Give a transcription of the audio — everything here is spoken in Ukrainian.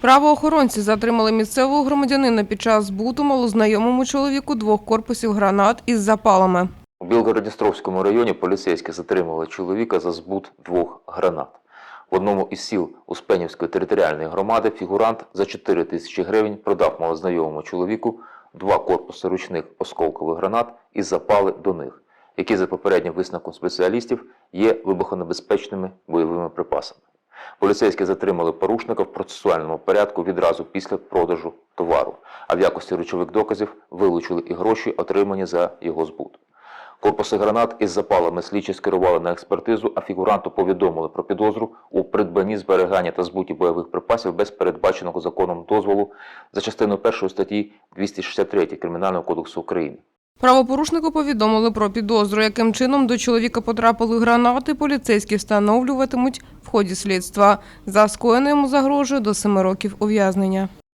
Правоохоронці затримали місцевого громадянина під час збуту малознайомому чоловіку двох корпусів гранат із запалами. У Білгородністровському районі поліцейські затримали чоловіка за збут двох гранат. В одному із сіл Успенівської територіальної громади фігурант за 4 тисячі гривень продав малознайомому чоловіку два корпуси ручних осколкових гранат і запали до них, які за попереднім висновком спеціалістів є вибухонебезпечними бойовими припасами. Поліцейські затримали порушника в процесуальному порядку відразу після продажу товару, а в якості речових доказів вилучили і гроші, отримані за його збут. Корпуси гранат із запалами слідчі скерували на експертизу, а фігуранту повідомили про підозру у придбанні, зберіганні та збуті бойових припасів без передбаченого законом дозволу за частиною 1 статті 263 Кримінального кодексу України. Правопорушнику повідомили про підозру, яким чином до чоловіка потрапили гранати, поліцейські встановлюватимуть в ході слідства. За скоєне йому загрожує до семи років ув'язнення.